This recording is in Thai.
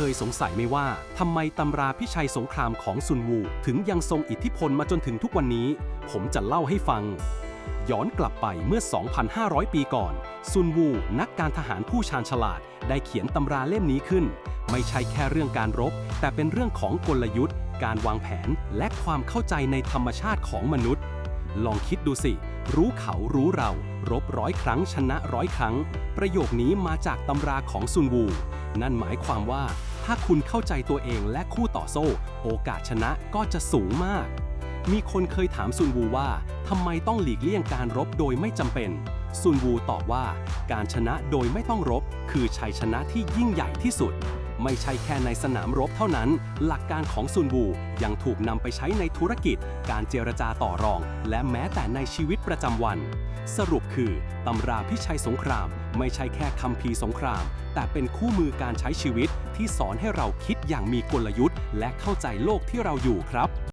คยสงสัยไหมว่าทำไมตำราพิชัยสงครามของซุนวู ถึงยังทรงอิทธิพลมาจนถึงทุกวันนี้ ผมจะเล่าให้ฟัง ย้อนกลับไปเมื่อ 2,500 ปีก่อน ซุนวู นักการทหารผู้ชาญฉลาด ได้เขียนตำราเล่มนี้ขึ้น ไม่ใช่แค่เรื่องการรบ แต่เป็นเรื่องของกลยุทธ์ การวางแผนและความเข้าใจในธรรมชาติของมนุษย์ ลองคิดดูสิรู้เขารู้เรา รบร้อยครั้งชนะร้อยครั้ง ประโยคนี้มาจากตำราของซุนวู นั่นหมายความว่า ถ้าคุณเข้าใจตัวเองและคู่ต่อโซ่ โอกาสชนะก็จะสูงมาก มีคนเคยถามซุนวูว่าทำไมต้องหลีกเลี่ยงการรบโดยไม่จำเป็น ซุนวูตอบว่า การชนะโดยไม่ต้องรบ คือชัยชนะที่ยิ่งใหญ่ที่สุด ไม่ใช่แค่ในสนามรบเท่านั้น หลักการของซุนวูยังถูกนำไปใช้ในธุรกิจ การเจรจาต่อรอง และแม้แต่ในชีวิตประจำวัน สรุปคือตำราพิชัยสงคราม ไม่ใช่แค่คำพีสงคราม แต่เป็นคู่มือการใช้ชีวิตที่สอนให้เราคิดอย่างมีกลยุทธ์ และเข้าใจโลกที่เราอยู่ครับ